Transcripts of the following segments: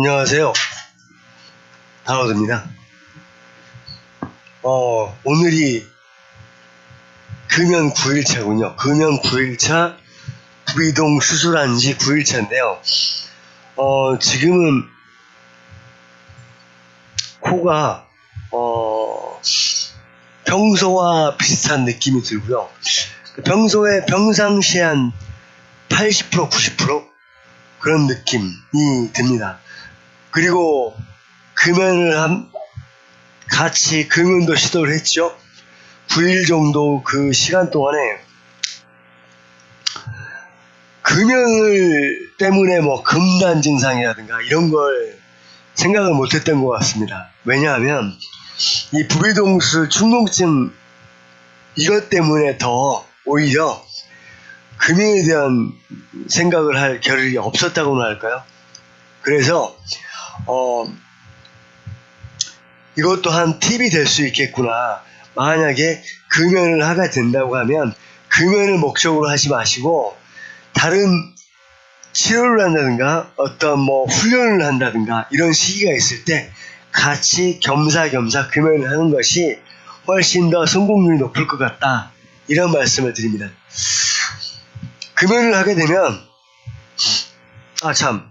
안녕하세요. 다로드입니다. 어, 오늘이 금연 9일차군요. 금연 9일차 부비동 수술한 지 9일차인데요. 어, 지금은 코가, 어, 평소와 비슷한 느낌이 들고요. 평소에 평상시에 한80% 90% 그런 느낌이 듭니다. 그리고 금연을 한 같이 금연도 시도를 했죠. 9일 정도 그 시간 동안에 금연을 때문에 뭐 금단 증상이라든가 이런 걸 생각을 못 했던 것 같습니다. 왜냐하면 이 부비동수 충동증 이것 때문에 더 오히려 금연에 대한 생각을 할 겨를이 없었다고나 할까요? 그래서 어 이것도 한 팁이 될 수 있겠구나. 만약에 금연을 하게 된다고 하면 금연을 목적으로 하지 마시고 다른 치료를 한다든가 어떤 뭐 훈련을 한다든가 이런 시기가 있을 때 같이 겸사겸사 금연을 하는 것이 훨씬 더 성공률이 높을 것 같다. 이런 말씀을 드립니다. 금연을 하게 되면 아 참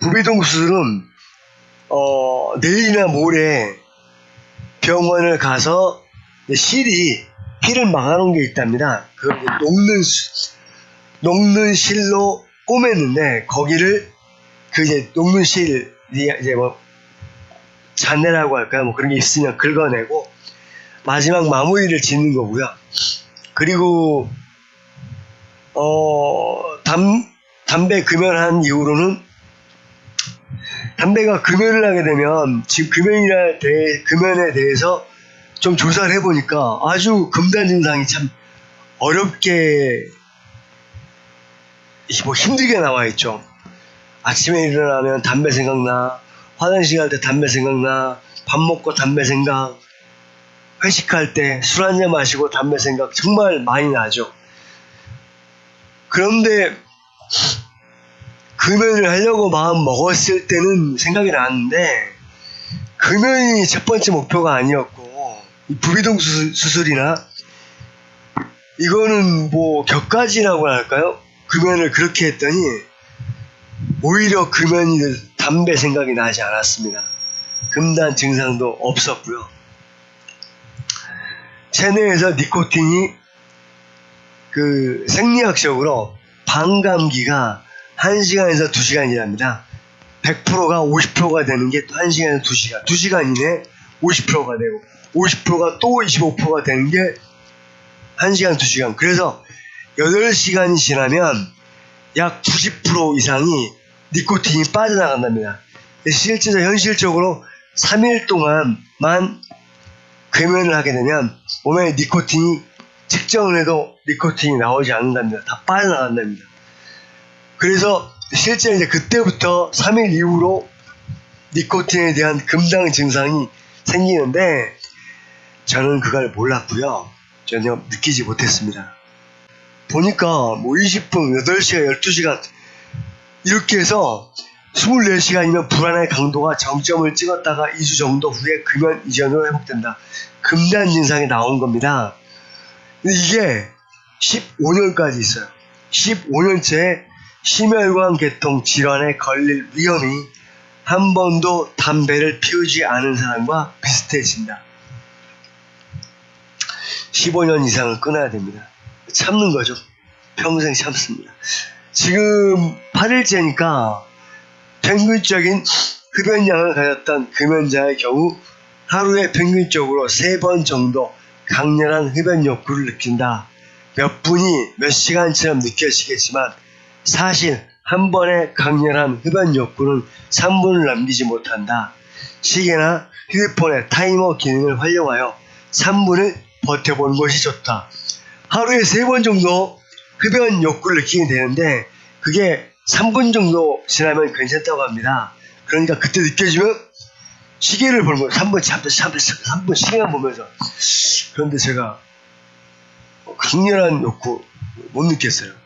부비동 수술은 어, 내일이나 모레 병원을 가서 실이 피를 막아놓은 게 있답니다. 그 녹는 수- 녹는 실로 꼬맸는데 거기를 그 이제 녹는 실이 이제 뭐 잔내라고 할까요? 뭐 그런 게 있으면 긁어내고 마지막 마무리를 짓는 거고요. 그리고 어, 담, 담배 금연한 이후로는 담배가 금연을 하게 되면 지금 금연이나 대, 금연에 대해서 좀 조사를 해보니까 아주 금단 증상이 참 어렵게 뭐 힘들게 나와 있죠. 아침에 일어나면 담배 생각나, 화장실 갈 때 담배 생각나, 밥 먹고 담배 생각, 회식할 때 술 한잔 마시고 담배 생각 정말 많이 나죠. 그런데 금연을 하려고 마음 먹었을 때는 생각이 나는데 금연이 첫 번째 목표가 아니었고 이 부비동 수술, 수술 이나 이거는 뭐 격가지라고 할까요? 금연을 그렇게 했더니 오히려 금연이 담배 생각이 나지 않았습니다. 금단 증상도 없었고요. 체내에서 니코틴이 그 생리학적으로 반감기가 1시간에서 2시간이랍니다. 100%가 50%가 되는 게 1시간에서 2시간. 2시간 이내 50%가 되고 50%가 또 25%가 되는 게 1시간, 2시간. 그래서 8시간이 지나면 약 90% 이상이 니코틴이 빠져나간답니다. 실제로 현실적으로 3일 동안만 금연을 하게 되면 몸에 니코틴이 측정을 해도 니코틴이 나오지 않는답니다. 다 빠져나간답니다. 그래서 실제 이제 그때부터 3일 이후로 니코틴에 대한 금당 증상이 생기는데 저는 그걸 몰랐고요. 전혀 느끼지 못했습니다. 보니까 뭐 20분, 8시간, 12시간 이렇게 해서 24시간이면 불안의 강도가 정점을 찍었다가 2주 정도 후에 금연 이전으로 회복된다. 금단 증상이 나온 겁니다. 이게 15년까지 있어요. 15년째 심혈관 계통 질환에 걸릴 위험이 한 번도 담배를 피우지 않은 사람과 비슷해진다. 15년 이상은 끊어야 됩니다. 참는 거죠. 평생 참습니다. 지금 8일째니까 평균적인 흡연량을 가졌던 금연자의 경우 하루에 평균적으로 3번 정도 강렬한 흡연 욕구를 느낀다. 몇 분이 몇 시간처럼 느껴지겠지만 사실 한 번의 강렬한 흡연 욕구는 3분을 남기지 못한다. 시계나 휴대폰의 타이머 기능을 활용하여 3분을 버텨보는 것이 좋다. 하루에 3번 정도 흡연 욕구를 느끼게 되는데 그게 3분 정도 지나면 괜찮다고 합니다. 그러니까 그때 느껴지면 시계를 보는 거예요. 3분, 3분, 3분, 3분 시계만 보면서. 그런데 제가 강렬한 욕구 못 느꼈어요.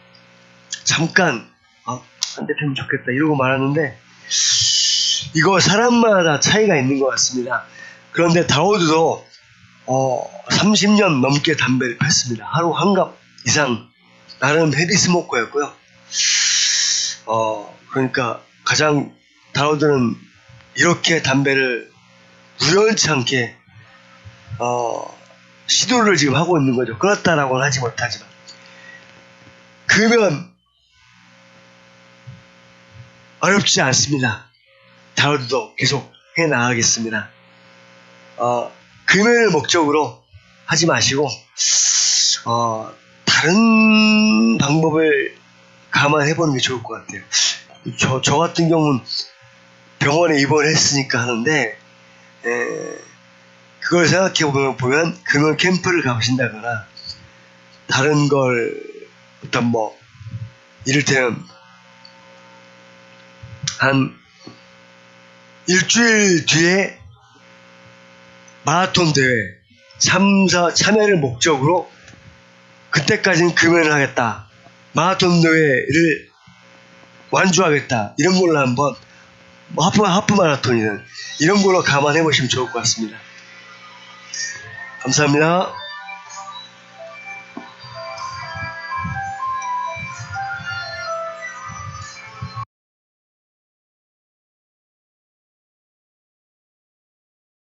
잠깐 어, 한대 피면 좋겠다 이러고 말았는데 이거 사람마다 차이가 있는 것 같습니다. 그런데 다우드도 어, 30년 넘게 담배를 폈습니다. 하루 한 갑 이상 나름 헤비 스모커였고요. 어, 그러니까 가장 다우드는 이렇게 담배를 우연치 않게 어, 시도를 지금 하고 있는 거죠. 그렇다라고는 하지 못하지만 그러면 어렵지 않습니다. 다우드도 계속 해 나가겠습니다. 어, 금연을 목적으로 하지 마시고 어, 다른 방법을 감안해 보는 게 좋을 것 같아요. 저, 저 같은 경우는 병원에 입원했으니까 하는데 에, 그걸 생각해 보면, 보면 금연 캠프를 가보신다거나 다른 걸 어떤 뭐 이를테면 한 일주일 뒤에 마라톤 대회 참사 참여를 목적으로 그때까지는 금연을 하겠다. 마라톤 대회를 완주하겠다. 이런 걸로 한번 뭐 하프 하프 마라톤이든 이런 걸로 감안해 보시면 좋을 것 같습니다. 감사합니다.